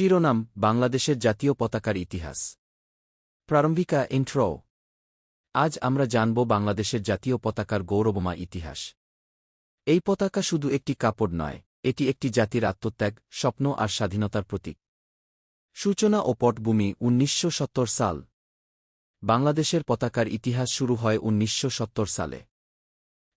শিরোনাম, বাংলাদেশের জাতীয় পতাকার ইতিহাস। প্রারম্ভিকা ইন্ট্রো আজ আমরা জানব বাংলাদেশের জাতীয় পতাকার গৌরবমা ইতিহাস। এই পতাকা শুধু একটি কাপড় নয়, এটি একটি জাতির আত্মত্যাগ, স্বপ্ন আর স্বাধীনতার প্রতীক। সূচনা ও পটভূমি উনিশশো সত্তর সাল। বাংলাদেশের পতাকার ইতিহাস শুরু হয় উনিশশো সত্তর সালে।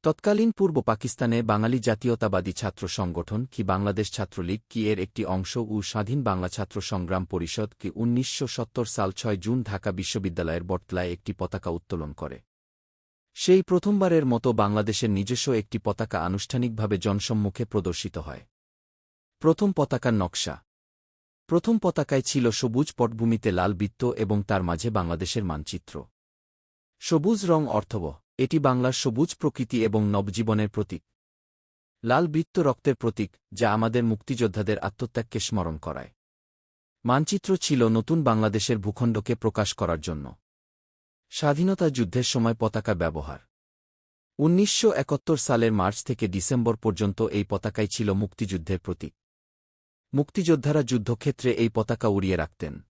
তৎকালীন পূর্ব পাকিস্তানে বাঙালি জাতীয়তাবাদী ছাত্র সংগঠন কি বাংলাদেশ ছাত্রলীগ কি এর একটি অংশ ও স্বাধীন বাংলা ছাত্র সংগ্রাম পরিষদ কি উনিশশো সত্তর সাল ছয় জুন ঢাকা বিশ্ববিদ্যালয়ের বটতলায় একটি পতাকা উত্তোলন করে। সেই প্রথমবারের মতো বাংলাদেশের নিজস্ব একটি পতাকা আনুষ্ঠানিকভাবে জনসম্মুখে প্রদর্শিত হয়। প্রথম পতাকার নকশা। প্রথম পতাকায় ছিল সবুজ পটভূমিতে লাল বৃত্ত এবং তার মাঝে বাংলাদেশের মানচিত্র। সবুজ রং অর্থবহ। এটি বাংলার সবুজ প্রকৃতি এবং নবজীবনের প্রতীক। লাল বৃত্ত রক্তের প্রতীক, যা আমাদের মুক্তিযোদ্ধাদের আত্মত্যাগকে স্মরণ করায়। মানচিত্র ছিল নতুন বাংলাদেশের ভূখণ্ডকে প্রকাশ করার জন্য। স্বাধীনতা যুদ্ধের সময় পতাকা ব্যবহার। উনিশশো একাত্তর সালের মার্চ থেকে ডিসেম্বর পর্যন্ত এই পতাকাই ছিল মুক্তিযুদ্ধের প্রতীক। মুক্তিযোদ্ধারা যুদ্ধক্ষেত্রে এই পতাকা উড়িয়ে রাখতেন।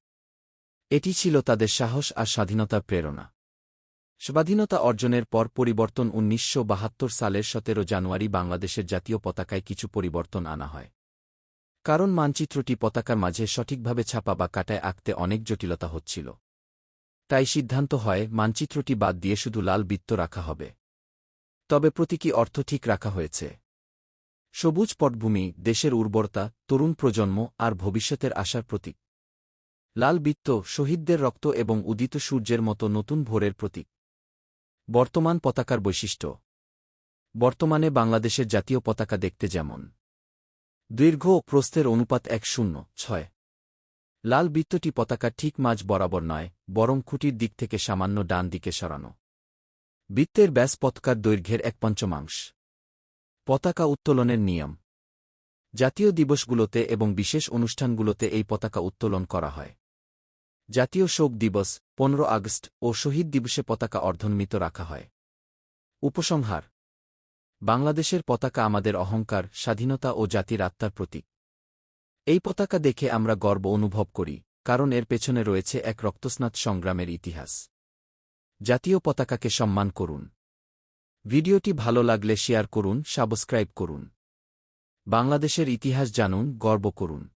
এটি ছিল তাদের সাহস আর স্বাধীনতার প্রেরণা। স্বাধীনতা অর্জনের পর পরিবর্তন উনিশশো সালের সতেরো জানুয়ারি বাংলাদেশের জাতীয় পতাকায় কিছু পরিবর্তন আনা হয়। কারণ মানচিত্রটি পতাকার মাঝে সঠিকভাবে ছাপা বা কাটায় আঁকতে অনেক জটিলতা হচ্ছিল। তাই সিদ্ধান্ত হয়, মানচিত্রটি বাদ দিয়ে শুধু লাল বৃত্ত রাখা হবে। তবে প্রতীকী অর্থ ঠিক রাখা হয়েছে। সবুজ পটভূমি, দেশের উর্বরতা, তরুণ প্রজন্ম আর ভবিষ্যতের আশার প্রতীক। লাল বৃত্ত, শহীদদের রক্ত এবং উদিত সূর্যের মতো নতুন ভোরের প্রতীক। বর্তমান পতাকার বৈশিষ্ট্য। বর্তমানে বাংলাদেশের জাতীয় পতাকা দেখতে যেমন। দীর্ঘ ও প্রস্থের অনুপাত এক শূন্য, ছয়। লাল বৃত্তটি পতাকা ঠিক মাঝ বরাবর নয়, বরং খুঁটির দিক থেকে সামান্য ডান দিকে সরানো। বৃত্তের ব্যাস পতাকার দৈর্ঘ্যের এক পঞ্চমাংশ। পতাকা উত্তোলনের নিয়ম। জাতীয় দিবসগুলোতে এবং বিশেষ অনুষ্ঠানগুলোতে এই পতাকা উত্তোলন করা হয়। জাতীয় শোক দিবস, পনেরো আগস্ট, ও শহীদ দিবসে পতাকা অর্ধন্বিত রাখা হয়। উপসংহার, বাংলাদেশের পতাকা আমাদের অহংকার, স্বাধীনতা ও জাতির আত্মার প্রতীক। এই পতাকা দেখে আমরা গর্ব অনুভব করি, কারণ এর পেছনে রয়েছে এক রক্তস্নাত সংগ্রামের ইতিহাস। জাতীয় পতাকাকে সম্মান করুন। ভিডিওটি ভালো লাগলে শেয়ার করুন, সাবস্ক্রাইব করুন। বাংলাদেশের ইতিহাস জানুন, গর্ব করুন।